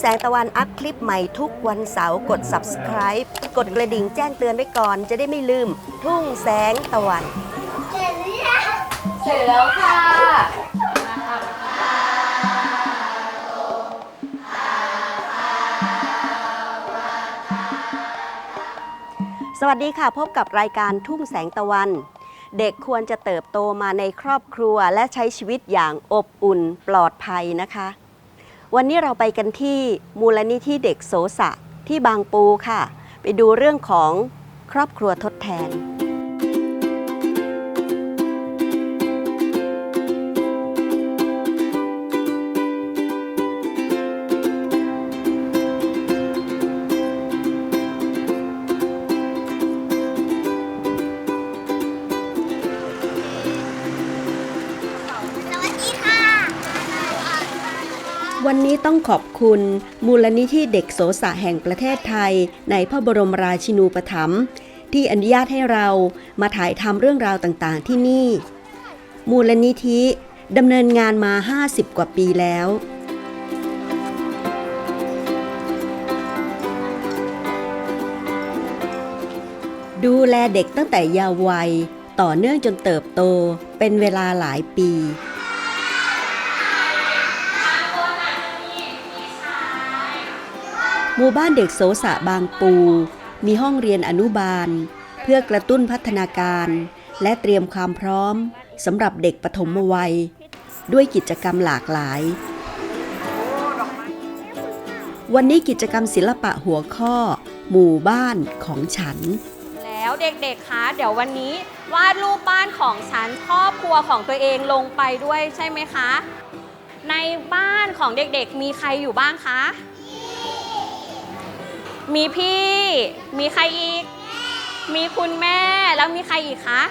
แสงตะวันอัพคลิปใหม่ทุกวันเสาร์กด subscribe กดกระดิ่งแจ้งเตือนไว้ก่อน จะได้ไม่ลืม ทุ่งแสงตะวัน เสร็จแล้วค่ะสวัสดีค่ะ พบกับรายการทุ่งแสงตะวัน เด็กควรจะเติบโตมาในครอบครัวและใช้ชีวิตอย่างอบอุ่นปลอดภัยนะคะ วันนี้เราไปกันที่มูลนิธิเด็กโสสะที่บางปูค่ะ ไปดูเรื่องของครอบครัวทดแทน องขอบคุณ มูลนิธิเด็กโสสะแห่งประเทศไทย ในพระบรมราชินูปถัมภ์ที่อนุญาตให้เรามาถ่ายทำเรื่องราวต่างๆ ที่นี่ มูลนิธิดำเนินงานมา 50 กว่าปีแล้ว ดูแลเด็กตั้งแต่เยาว์วัย ต่อเนื่องจนเติบโตเป็นเวลาหลายปี หมู่บ้านเด็กโสสะบางปู มีห้องเรียนอนุบาล เพื่อกระตุ้นพัฒนาการ และเตรียมความพร้อมสำหรับเด็กปฐมวัย ด้วยกิจกรรมหลากหลาย วันนี้กิจกรรมศิลปะหัวข้อ หมู่บ้านของฉัน แล้วเด็กๆ คะ เดี๋ยววันนี้วาดรูปบ้านของฉันครอบครัวของตัวเองลงไปด้วยใช่ไหมคะ ในบ้านของเด็กๆ มีใครอยู่บ้างคะ มีพี่ มีใครอีก มีคุณแม่ แล้วมีใครอีกคะ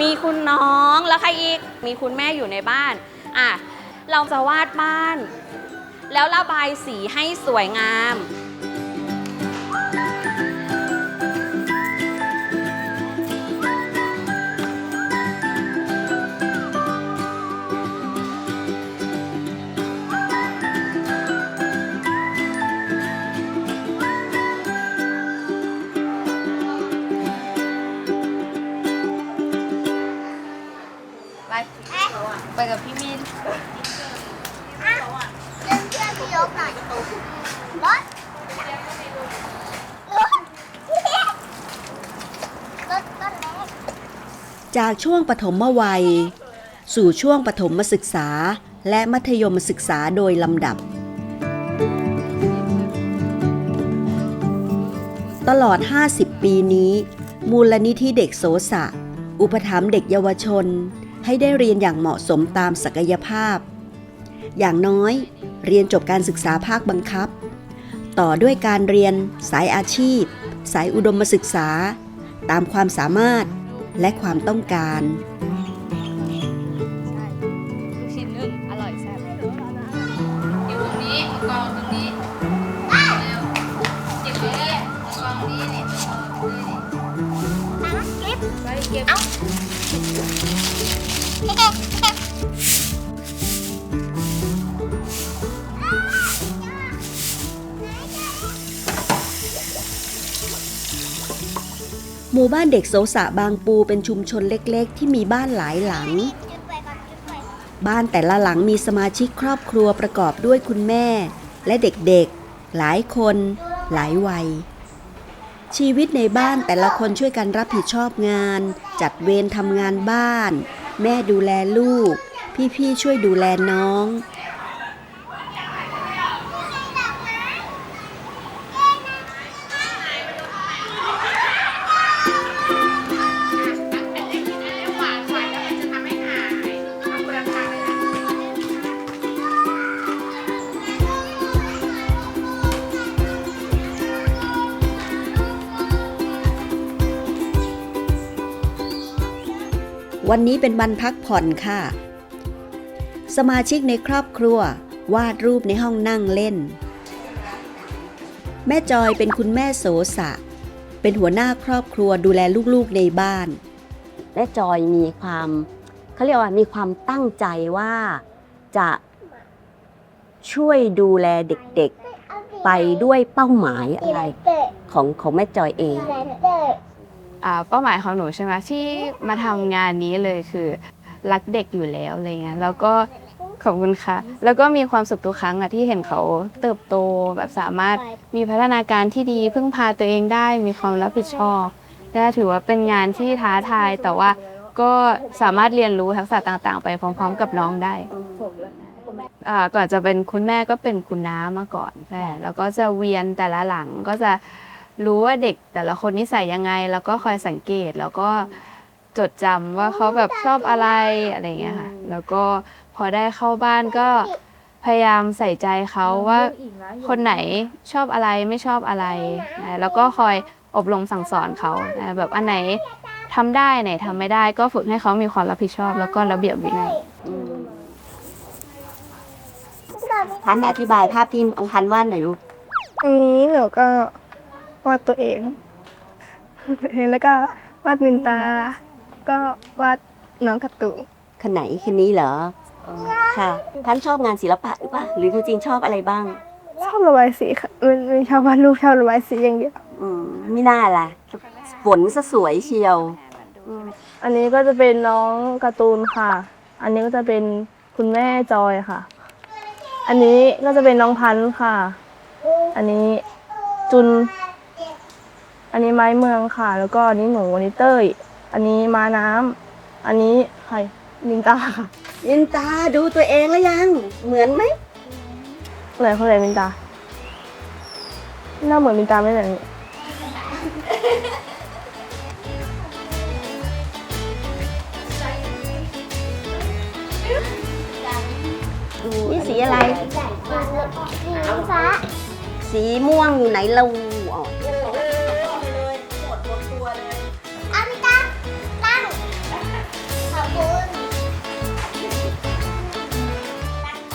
มีคุณน้อง แล้วใครอีก มีคุณแม่อยู่ในบ้าน อะ เราจะวาดบ้าน แล้วระบายสีให้สวยงาม กหน่อยรถรถรถต้นเล็กจากช่วงปฐมวัย สู่ช่วงปฐมศึกษา และมัธยมศึกษาโดยลำดับ ตลอด 50 ปีนี้ มูลนิธิเด็กโสสะ อุปถัมภ์เด็กเยาวชน ให้ได้เรียนอย่างเหมาะสมตามศักยภาพ อย่างน้อย เรียนจบการศึกษาภาคบังคับ ต่อด้วยการเรียน สายอาชีพ สายอุดมศึกษา ตามความสามารถและความต้องการ หมู่บ้านเด็กโสสะบางปูเป็นชุมชนเล็กๆ ที่มีบ้านหลายหลัง บ้านแต่ละหลังมีสมาชิกครอบครัวประกอบด้วยคุณแม่ และเด็กๆ หลายคน หลายวัย ชีวิตในบ้านแต่ละคนช่วยกันรับผิดชอบงาน จัดเวรทำงานบ้าน แม่ดูแลลูก พี่ๆช่วยดูแลน้อง วันนี้เป็นวันพักผ่อนค่ะ สมาชิกในครอบครัว วาดรูปในห้องนั่งเล่น แม่จอยเป็นคุณแม่โสสะ เป็นหัวหน้าครอบครัวดูแลลูกๆในบ้าน แม่จอยมีความเขาเรียกว่ามีความตั้งใจว่าจะช่วยดูแลเด็กๆ ไปด้วยเป้าหมายอะไรของของแม่จอยเอง อ่าเป้าหมายของหนูใช่ไหมที่มาทำงานนี้เลยคือ รักเด็กอยู่แล้วอะไรเงี้ยแล้วก็ขอบคุณค่ะ แล้วก็มีความสุขทุกครั้งอะที่เห็นเขาเติบโตแบบสามารถมีพัฒนาการที่ดีพึ่งพาตัวเองได้มีความรับผิดชอบและถือว่าเป็นงานที่ท้าทาย แต่ว่าก็สามารถเรียนรู้ทักษะต่างๆ ไปพร้อม ๆ กับน้องได้อ่าก่อนจะเป็นคุณแม่ก็เป็นคุณน้ามาก่อนใช่แล้วก็จะเวียนแต่ละหลังก็จะ รู้ว่าเด็กแต่ละคนนิสัยยังไง แล้วก็คอยสังเกตแล้วก็จดจำว่าเขาแบบชอบอะไรอะไรอย่างเงี้ยค่ะแล้วก็พอได้เข้าบ้านก็พยายามใส่ใจเขาว่าคนไหนชอบอะไรไม่ชอบอะไรนะแล้วก็คอยอบรมสั่งสอนเขานะแบบอันไหนทำได้ไหนทำไม่ได้ ก็ฝึกให้เขามีความรับผิดชอบ แล้วก็ระเบียบวินัยพันอธิบายภาพที่อังพันวาดหน่อยลูกอันนี้หนูก็ วาดตัวเองตัวเอง แล้วก็วาดมินตา ก็วาดน้องการะตูนคนไหนคนนี้เหรออ๋อค่ะพันชอบงานศิลปะหรือเปล่าหรือจริงๆชอบอะไรบ้าง ชอบระบายสีค่ะไม่ไม่ชอบวาดรูปชอบระบายสีอย่างเดียว อืมไม่น่าล่ะฝนซะสวยเชียว อันนี้ก็จะเป็นน้องการ์ตูนค่ะ อันนี้ก็จะเป็นคุณแม่จอยค่ะ อันนี้ก็จะเป็นน้องพันธุ์ค่ะ อันนี้จุน อันนี้ไม้เมืองค่ะ แล้วก็อันนี้หนูอันนี้เต้ย อันนี้ม้าน้ำอันนี้ใครมินตาค่ะมินตาดูตัวเองแล้วยัง เหมือนไหมไหนคนไหนมินตา หน้าเหมือนมินตาไหมเนี่ยนี่สีอะไรสีฟ้าสีม่วงอยู่ไหนเราอ๋ออา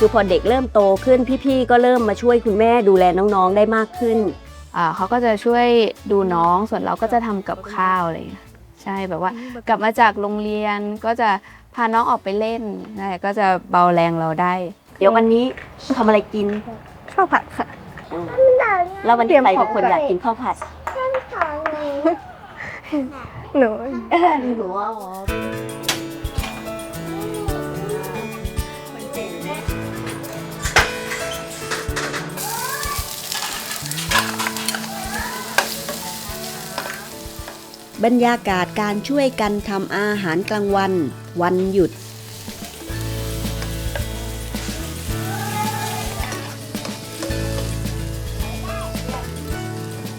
คือพอเด็กเริ่มโตขึ้นพี่ๆก็เริ่มมาช่วยคุณแม่ดูแลน้องๆได้มากขึ้น อ่าเขาก็จะช่วยดูน้องส่วนเราก็จะทำกับข้าวอะไรอย่างเงี้ยใช่แบบว่ากลับมาจากโรงเรียนก็จะพาน้องออกไปเล่นนะก็จะเบาแรงเราได้ เดี๋ยววันนี้ทำอะไรกินข้าวผัดค่ะแล้ววันเตรีนี้ยมใครขเป็องนคนไก่อยากกินข้าวผัดของหนู หนูหนู บรรยากาศการช่วยกันทำอาหารกลางวัน วันหยุด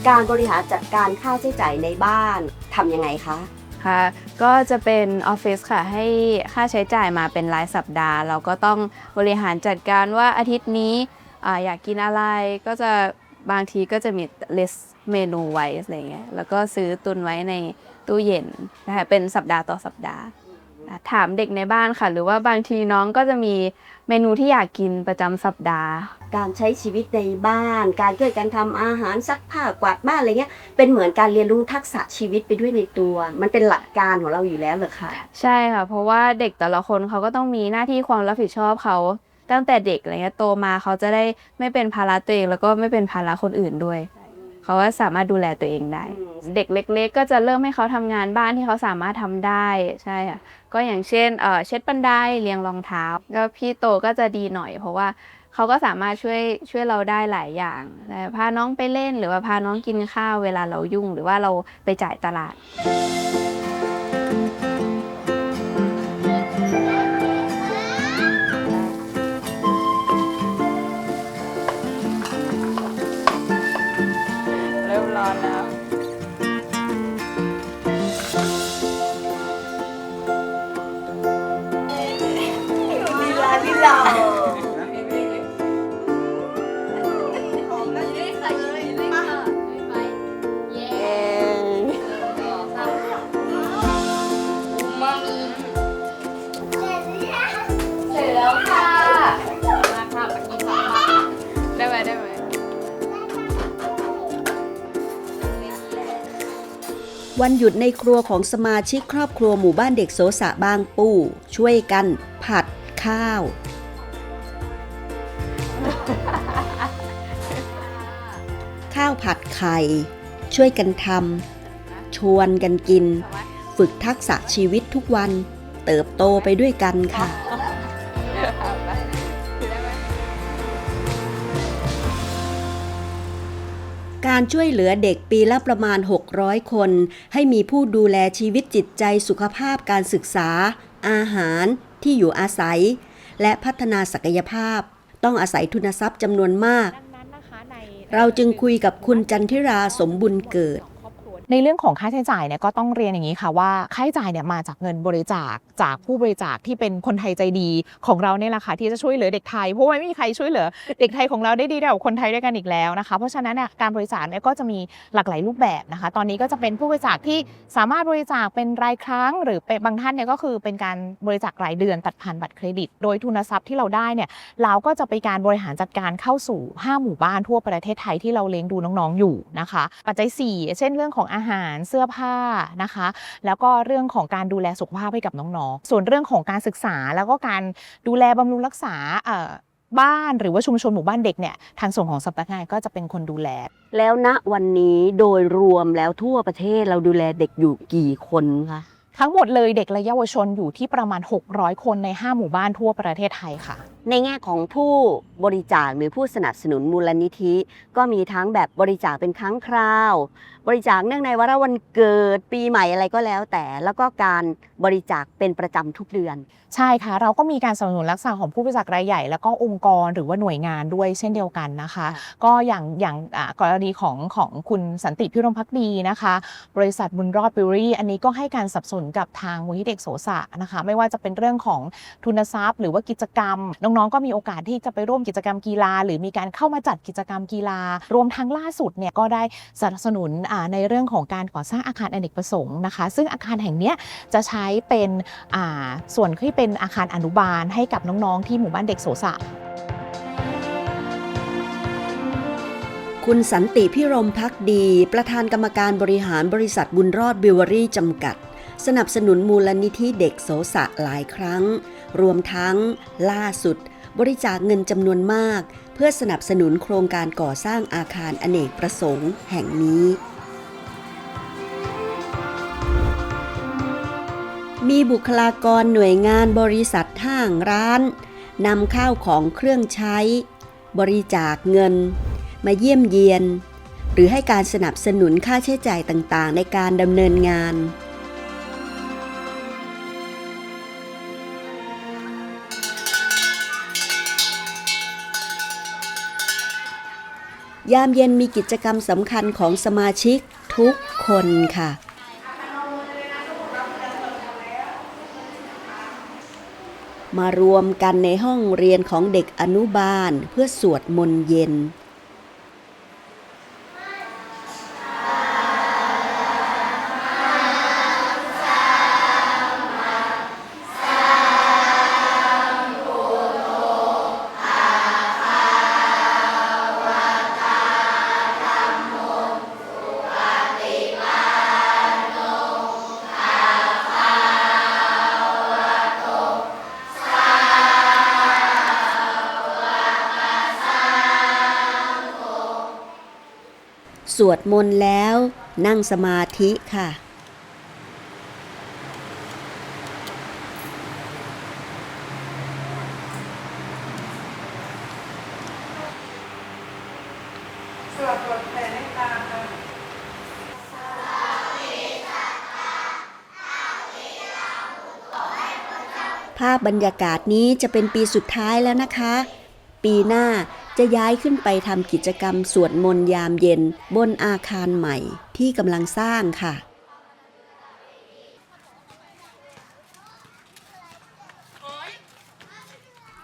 การบริหารจัดการค่าใช้จ่ายในบ้านทำยังไงคะค่ะก็จะเป็นออฟฟิศค่ะให้ค่าใช้จ่ายมาเป็นรายสัปดาห์ เราก็ต้องบริหารจัดการว่าอาทิตย์นี้ออยากกินอะไรก็จะ บางทีก็จะมี list เมนูไว้อะไรเงี้ยแล้วก็ซื้อตุนไว้ในตู้เย็นนะคะเป็นสัปดาห์ต่อสัปดาห์นะถามเด็กในบ้านค่ะ หรือว่าบางทีน้องก็จะมีเมนูที่อยากกินประจำสัปดาห์ การใช้ชีวิตในบ้าน การช่วยกันทำอาหารซักผ้ากวาดบ้านอะไรเงี้ยเป็นเหมือนการเรียนรู้ทักษะชีวิตไปด้วยในตัว มันเป็นหลักการของเราอยู่แล้วเหรอคะใช่ค่ะ เพราะว่าเด็กแต่ละคนเขาก็ต้องมีหน้าที่ความรับผิดชอบเขา ตั้งแต่เด็กอะไรเงี้ยโตมาเขาจะได้ไม่เป็นภาระตัวเอง แล้วก็ไม่เป็นภาระคนอื่นด้วย เขาก็สามารถดูแลตัวเองได้ เด็กเล็ก ๆ ก็จะเริ่มให้เขาทำงานบ้านที่เขาสามารถทำได้ใช่ค่ะก็อย่างเช่นเอ่อเช็ดบันไดเรียงรองเท้าก็พี่โตก็จะดีหน่อย เพราะว่าเขาก็สามารถช่วยช่วยเราได้หลายอย่างแต่พาน้องไปเล่นหรือว่าพาน้องกินข้าวเวลาเรายุ่ง หรือว่าเราไปจ่ายตลาด วันหยุดในครัวของสมาชิกครอบครัวหมู่บ้านเด็กโสสะบางปูช่วยกัน ผัดข้าว ข้าวผัดไข่ ช่วยกันทำชวนกันกิน ฝึกทักษะชีวิตทุกวัน เติบโตไปด้วยกันค่ะ การช่วยเหลือเด็กปีละประมาณ 600 คน ให้มีผู้ดูแลชีวิตจิตใจสุขภาพการศึกษา อาหารที่อยู่อาศัย และพัฒนาศักยภาพ ต้องอาศัยทุนทรัพย์จำนวนมาก เราจึงคุยกับคุณจันทิราสมบุญเกิด ในเรื่องของค่าใช้จ่ายเนี่ยก็ต้องเรียนอย่างนี้ค่ะว่าค่าใช้จ่ายเนี่ยมาจากเงินบริจาคจากผู้บริจาคที่เป็นคนไทยใจดีของเราเนี่ยแหละค่ะที่จะช่วยเหลือเด็กไทยเพราะว่าไม่มีใครช่วยเหลือเด็กไทยของเราได้ดีเท่ากับคนไทยด้วยกันอีกแล้วนะคะ เพราะฉะนั้นเนี่ยการบริจาคเนี่ยก็จะมีหลากหลายรูปแบบนะคะ ตอนนี้ก็จะเป็นผู้บริจาคที่สามารถบริจาคเป็นรายครั้ง หรือเป็นบางท่านเนี่ยก็คือเป็นการบริจาครายเดือนตัดผ่านบัตรเครดิต โดยทุนทรัพย์ที่เราได้เนี่ยเราก็จะไปการบริหารจัดการเข้าสู่ 5 หมู่บ้านทั่วประเทศไทยที่เราเลี้ยงดูน้องๆอยู่นะคะ ปัจจัย 4 เช่นเรื่องของอาหารเสื้อผ้านะคะ แล้วก็เรื่องของการดูแลสุขภาพให้กับน้องๆ ส่วนเรื่องของการศึกษาแล้วก็การดูแลบำรุงรักษาบ้านหรือว่าชุมชนหมู่บ้านเด็กเนี่ยทางส่วนของสำนักงานก็จะเป็นคนดูแล แล้วณวันนี้โดยรวมแล้วทั่วประเทศเราดูแลเด็กอยู่กี่คนคะทั้งหมดเลยเด็กและเยาวชนอยู่ที่ประมาณ 600 คนใน 5 หมู่บ้านทั่วประเทศไทยค่ะ ในแง่ของผู้บริจาคหรือผู้สนับสนุนมูลนิธิ ก็มีทั้งแบบบริจาคเป็นครั้งคราว บริจาคเนื่องในวาระวันเกิดปีใหม่อะไรก็แล้วแต่ แล้วก็การบริจาคเป็นประจำทุกเดือน ใช่ค่ะ เราก็มีการสนับสนุนรักษาของผู้บริจาครายใหญ่ แล้วก็องค์กรหรือว่าหน่วยงานด้วยเช่นเดียวกันนะคะ ก็อย่างอย่างอ่ากรณีของของคุณสันติพิรมพักดีนะคะ บริษัทบุญรอดบิวรี่ อันนี้ก็ให้การสนับสนุนกับทางมูลที่เด็กโสสะนะคะ ไม่ว่าจะเป็นเรื่องของทุนทรัพย์ หรือว่ากิจกรรม น้องๆ ก็มีโอกาสที่จะไปร่วมกิจกรรมกีฬา หรือมีการเข้ามาจัดกิจกรรมกีฬารวมทั้งล่าสุดเนี่ยก็ได้สนับสนุนอ่าในเรื่องของการก่อสร้างอาคารอเนกประสงค์นะคะ ซึ่งอาคารแห่งนี้จะใช้เป็นส่วนที่เป็นอาคารอนุบาลให้กับน้องๆ ที่หมู่บ้านเด็กโสสะคุณสันติพิรมพักดี ประธานกรรมการบริหารบริษัทบุญรอดบิวเวอรี่จำกัด สนับสนุนมูลนิธิเด็กโสสะหลายครั้ง รวมทั้ง ล่าสุด บริจาคเงินจำนวนมาก เพื่อสนับสนุนโครงการก่อสร้างอาคารอเนกประสงค์แห่งนี้ มีบุคลากรหน่วยงานบริษัทห้างร้านนำข้าวของเครื่องใช้ บริจาคเงิน มาเยี่ยมเยียน หรือให้การสนับสนุนค่าใช้จ่ายต่างๆ ในการดำเนินงาน ยามเย็นมีกิจกรรมสำคัญของสมาชิกทุกคนค่ะ มารวมกันในห้องเรียนของเด็กอนุบาลเพื่อสวดมนต์เย็น วดมนต์แล้ว นั่งสมาธิค่ะ ภาพบรรยากาศนี้จะเป็นปีสุดท้ายแล้วนะคะ ปีหน้า จะย้ายขึ้นไปทำกิจกรรมสวดมนต์ยามเย็นบนอาคารใหม่ที่กำลังสร้างค่ะ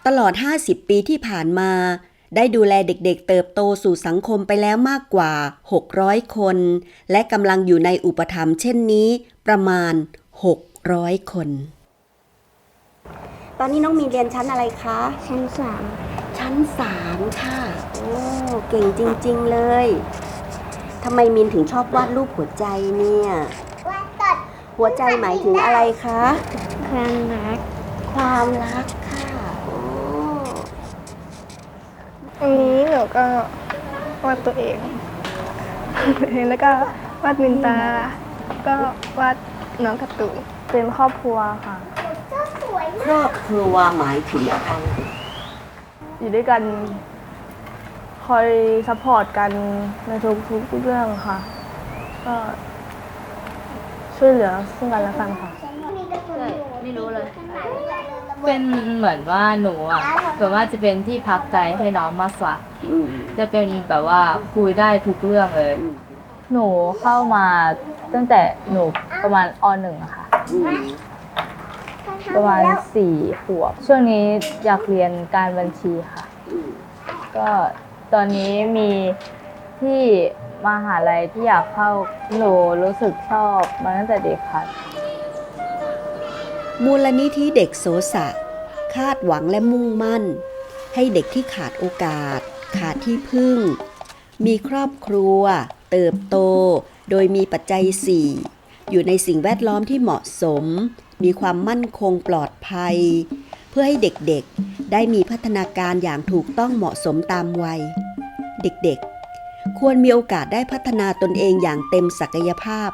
ตลอด 50 ปีที่ผ่านมา ได้ดูแลเด็กๆเติบโตสู่สังคมไปแล้วมากกว่า 600 คน และกำลังอยู่ในอุปถัมภ์เช่นนี้ประมาณ 600 คน ตอนนี้น้องมีเรียนชั้นอะไรคะ ชั้นสาม ชั้นสามค่ะ โอ้ เก่งจริง ๆ เลยทำไมมินถึงชอบวาดรูปหัวใจเนี่ยว่าตัดหัวใจหมายถึงอะไรคะ ความรักความรักค่ะ โอ้ อันนูก็วาดตัวเองแล้วก็วาดมินตา ก็วาดน้องการ์ตูนเป็นครอบครัวค่ะ ครอบครัวหมายถึงอะไร อยู่ด้วยกันคอยซัพพอร์ตกันในทุกๆเรื่องค่ะ ก็ช่วยเหลือซึ่งกันและกันค่ะ ไม่รู้เลย เป็นเหมือนว่าหนูอะแบบว่าจะเป็นที่พักใจให้น้องมากกว่าอืมจะเป็นแบบว่าคุยได้ทุกเรื่องเลย หนูเข้ามาตั้งแต่หนูประมาณอหนึ่งอะค่ะอืม ประมาณสี่ขวบ ช่วงนี้อยากเรียนการบัญชีค่ะ ก็ตอนนี้มีที่มหาลัยที่อยากเข้าหนูรู้สึกชอบมาตั้งแต่เด็กค่ะ มูลนิธิเด็กโสสะคาดหวังและมุ่งมั่น ให้เด็กที่ขาดโอกาส ขาดที่พึ่ง มีครอบครัว เติบโต โดยมีปัจจัย4 อยู่ในสิ่งแวดล้อมที่เหมาะสม มีความมั่นคงปลอดภัย เพื่อให้เด็กๆ ได้มีพัฒนาการอย่างถูกต้องเหมาะสมตามวัย เด็กๆ ควรมีโอกาสได้พัฒนาตนเองอย่างเต็มศักยภาพ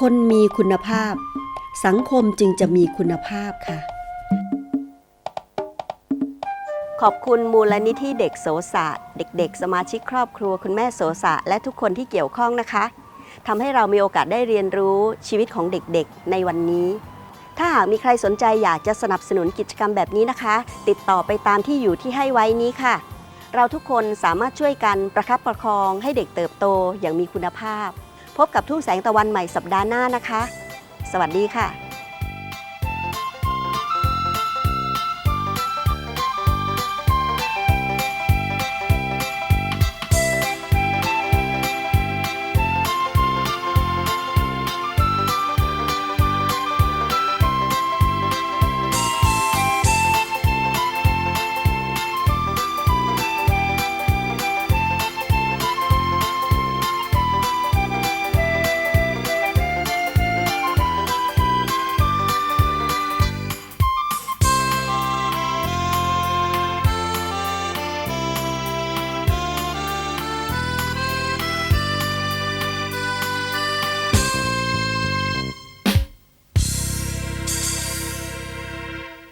คนมีคุณภาพ สังคมจึงจะมีคุณภาพค่ะ ขอบคุณมูลนิธิเด็กโสสะเด็ก ๆ สมาชิกครอบครัวคุณแม่โสสะและทุกคนที่เกี่ยวข้องนะคะ ทำให้เรามีโอกาสได้เรียนรู้ชีวิตของเด็กๆ ในวันนี้ ถ้าหากมีใครสนใจอยากจะสนับสนุนกิจกรรมแบบนี้นะคะ ติดต่อไปตามที่อยู่ที่ให้ไว้นี้ค่ะ เราทุกคนสามารถช่วยกันประคับประคองให้เด็กเติบโตอย่างมีคุณภาพ พบกับทุ่งแสงตะวันใหม่สัปดาห์หน้านะคะ สวัสดีค่ะ